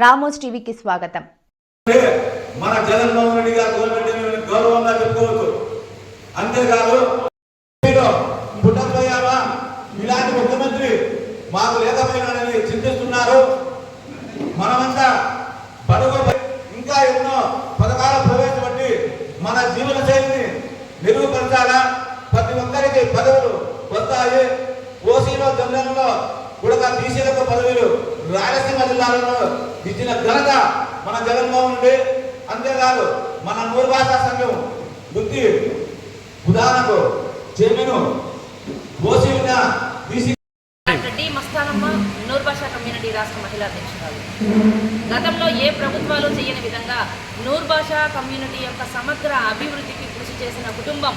Ramos టీవీకి స్వాగతం. మన జగన్మోహన్ రెడ్డి గారు గవర్నమెంట్ గౌరవంగా చెప్పుకోవచ్చు. అంతేకాదు మీరు ఇలాంటి ముఖ్యమంత్రి మాకు లేకపోయినాడని చింతిస్తున్నారు. మనమంతా బడుగు ఇంకా ఎన్నో పథకాలు ప్రవేశపెట్టి మన జీవన శైలిని మెరుగుపరచాలా? ప్రతి ఒక్కరికి పదవులు వస్తాయి. ఓసీలో జనరల్లో కూడా బీసీలకు పదవులు. రాయలసీమ జిల్లాలలో ఇచ్చిన ఘనత మన జగన్మోహన్ రెడ్డి అంతేకాదు మన నూరు భాషా సంఘం వృత్తి ఉదాహరణకు చైర్మన్ ఓసీ ఉన్న బీసీ మస్తానమ్మ నూర్భాషా కమ్యూనిటీ రాష్ట్ర మహిళా అధ్యక్షురాలు. గతంలో ఏ ప్రభుత్వాలు చేయని విధంగా నూర్భాషా కమ్యూనిటీ యొక్క సమగ్ర అభివృద్ధికి కృషి చేసిన కుటుంబం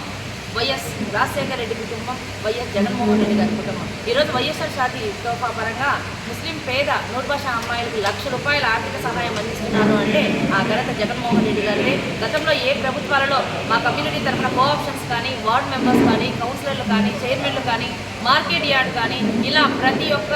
వైఎస్ రాజశేఖర రెడ్డి కుటుంబం వైఎస్ జగన్మోహన్ రెడ్డి గారి కుటుంబం. ఈరోజు వైఎస్ఆర్ షాది తోఫా పరంగా ముస్లిం పేద నూర్భాషా అమ్మాయిలకు లక్ష రూపాయల ఆర్థిక సహాయం అందిస్తున్నారు అంటే ఆ ఘనత జగన్మోహన్ రెడ్డి గారిని గతంలో ఏ ప్రభుత్వాలలో మా కమ్యూనిటీ తరఫున కోఆప్షన్స్ కానీ వార్డ్ మెంబర్స్ కానీ కౌన్సిలర్లు కానీ చైర్మన్లు కానీ మార్కెట్ యార్డ్ కానీ ఇలా ప్రతి ఒక్క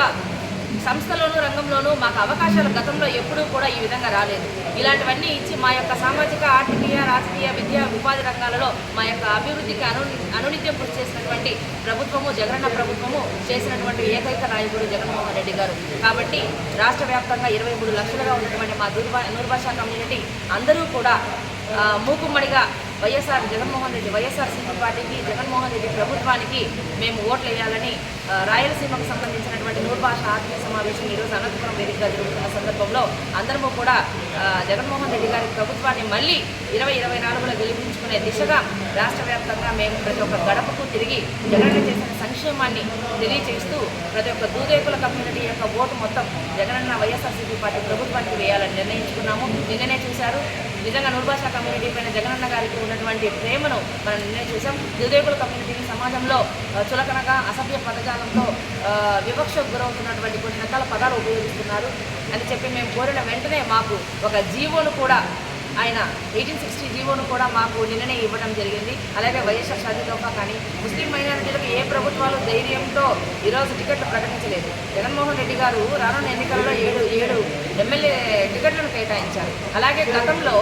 సంస్థలోనూ రంగంలోనూ మాకు అవకాశాలు గతంలో ఎప్పుడూ కూడా ఈ విధంగా రాలేదు. ఇలాంటివన్నీ ఇచ్చి మా యొక్క సామాజిక ఆర్థికీయ రాజకీయ విద్యా ఉపాధి రంగాలలో మా యొక్క అభివృద్ధికి అను అనునిత్యం కృషి చేసినటువంటి ప్రభుత్వము జగనన్న ప్రభుత్వము చేసినటువంటి ఏకైక నాయకుడు జగన్మోహన్ రెడ్డి గారు. కాబట్టి రాష్ట్ర వ్యాప్తంగా ఇరవై మూడు లక్షలుగా ఉన్నటువంటి మా దుర్భా నూర్భాషా కమ్యూనిటీ అందరూ కూడా మూకుమ్మడిగా వైఎస్ఆర్ జగన్మోహన్ రెడ్డి వైఎస్ఆర్సీపీ పార్టీకి జగన్మోహన్ రెడ్డి ప్రభుత్వానికి మేము ఓట్లు వేయాలని రాయలసీమకు సంబంధించి భాష ఆత్మీయ సమావేశం ఈరోజు అనంతపురం వేదికగా జరుగుతున్న సందర్భంలో అందరము కూడా జగన్మోహన్ రెడ్డి గారి ప్రభుత్వాన్ని మళ్ళీ ఇరవై ఇరవై నాలుగులో గెలిపించుకునే దిశగా రాష్ట్ర వ్యాప్తంగా మేము ప్రతి ఒక్క గడపకు తిరిగి జగన్ చేసిన సంక్షేమాన్ని తెలియజేస్తూ ప్రతి ఒక్క దూదేకుల కమ్యూనిటీ యొక్క ఓటు మొత్తం జగనన్న వైఎస్ఆర్సీపీ పార్టీ ప్రభుత్వానికి వేయాలని నిర్ణయించుకున్నాము. నిన్ననే చూశారు. నిజంగా నూర్భాష కమ్యూనిటీ పైన జగనన్న గారికి ఉన్నటువంటి ప్రేమను మనం నిన్నే చూసాం దుర్దేకుల కమ్యూనిటీని సమాజంలో చులకనగా అసభ్య పదజాలంతో వివక్షకు గురవుతున్నటువంటి కొన్ని రకాల పదాలు ఉపయోగిస్తున్నారు. అని చెప్పి మేము కోరిన వెంటనే మాకు ఒక జీవోను కూడా ఆయన ఎయిటీన్ సిక్స్టీ జీవోను కూడా మాకు నిన్ననే ఇవ్వడం జరిగింది. అలాగే వైఎస్ఆర్ షాదీ కానీ ముస్లిం మైనారిటీలకు ఏ ప్రభుత్వాలు ధైర్యంతో ఈరోజు టికెట్లు ప్రకటించలేదు. జగన్మోహన్ రెడ్డి గారు రానున్న ఎన్నికల్లో ఏడు ఏడు ఎమ్మెల్యే టికెట్లను కేటాయించారు. అలాగే గతంలో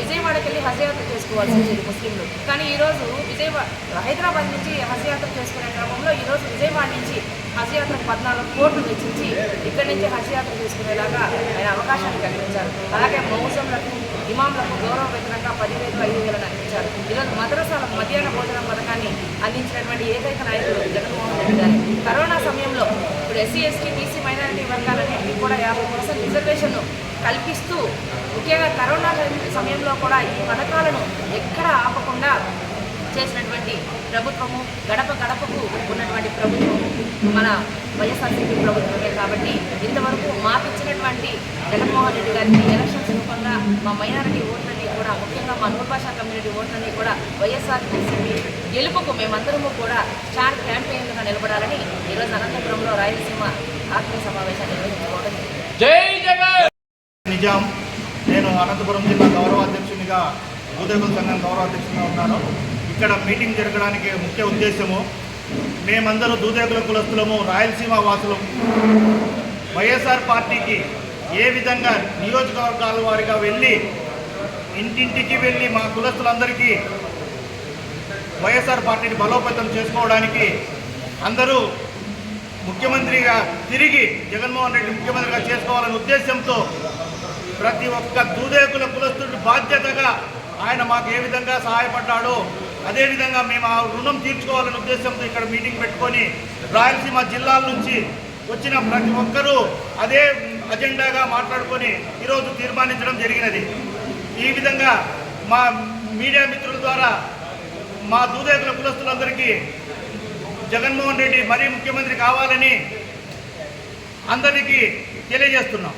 విజయవాడకి వెళ్ళి హజయాత్ర చేసుకోవాల్సి వచ్చింది ముస్లింలు. కానీ ఈరోజు విజయవాడ హైదరాబాద్ నుంచి హజయాత్ర చేసుకునే క్రమంలో ఈరోజు విజయవాడ నుంచి హజయాత్రకు పద్నాలుగు కోట్లు వెచ్చించి ఇక్కడి నుంచి హజయాత్ర చేసుకునేలాగా ఆయన అవకాశాన్ని కల్పించారు. అలాగే మౌసంలకు ఇమాంలకు గౌరవ వేతనంగా పదివేలు ఐదు వేలను అందించారు. ఈరోజు మద్రసాలకు మధ్యాహ్న భోజనం పథకాన్ని అందించినటువంటి ఏకైక నాయకుడు జగన్మోహన్ రెడ్డి గారు. కరోనా సమయంలో ఇప్పుడు ఎస్సీ ఎస్టీ బీసీ మైనారిటీ వర్గాలన్నింటినీ కూడా యాభై పర్సెంట్ రిజర్వేషన్ను కల్పిస్తూ ముఖ్యంగా కరోనా సమయంలో కూడా ఈ పథకాలను ఎక్కడ ఆపకుండా చేసినటువంటి ప్రభుత్వము గడప గడపకు ఉన్నటువంటి ప్రభుత్వము మన వైఎస్ఆర్సీపీ ప్రభుత్వమే కాబట్టి ఇంతవరకు మాకు ఇచ్చినటువంటి జగన్మోహన్ రెడ్డి గారికి ఎలక్షన్ మా మైనారిటీ ఓట్లన్నీ కూడా ముఖ్యంగా మా నూర్భాషా కమ్యూనిటీ ఓట్లన్నీ కూడా వైఎస్ఆర్సీపీ గెలుపుకు మేమందరము కూడా స్టార్ క్యాంపెయిన్గా నిలబడాలని ఈరోజు అనంతపురంలో రాయలసీమ ఆత్మీయ సమావేశాన్ని నిర్వహించుకోవడం. నిజాం నేను అనంతపురం జిల్లా గౌరవ అధ్యక్షునిగా ఉదయకుల సంఘం గౌరవ అధ్యక్షునిగా ఉన్నాను. ఇక్కడ మీటింగ్ జరగడానికి ముఖ్య ఉద్దేశము మేమందరూ దూదేకుల కులస్తులము రాయలసీమ వాసులం వైఎస్ఆర్ పార్టీకి ఏ విధంగా నియోజకవర్గాల వారిగా వెళ్ళి ఇంటింటికి వెళ్ళి మా కులస్తులందరికీ వైఎస్ఆర్ పార్టీని బలోపేతం చేసుకోవడానికి అందరూ ముఖ్యమంత్రిగా తిరిగి జగన్మోహన్ రెడ్డి ముఖ్యమంత్రిగా చేసుకోవాలనే ఉద్దేశంతో ప్రతి ఒక్క దూదేకుల కులస్తుడి బాధ్యతగా ఆయన మాకు ఏ విధంగా సహాయపడ్డాడో అదేవిధంగా మేము ఆ రుణం తీర్చుకోవాలనే ఉద్దేశంతో ఇక్కడ మీటింగ్ పెట్టుకొని రాయలసీమ జిల్లాల నుంచి వచ్చిన ప్రతి ఒక్కరూ అదే అజెండాగా మాట్లాడుకొని ఈరోజు తీర్మానించడం జరిగినది. ఈ విధంగా మా మీడియా మిత్రుల ద్వారా మా దూదేకుల కులస్తులందరికీ జగన్మోహన్ రెడ్డి మరీ ముఖ్యమంత్రి కావాలని అందరికీ తెలియజేస్తున్నాం.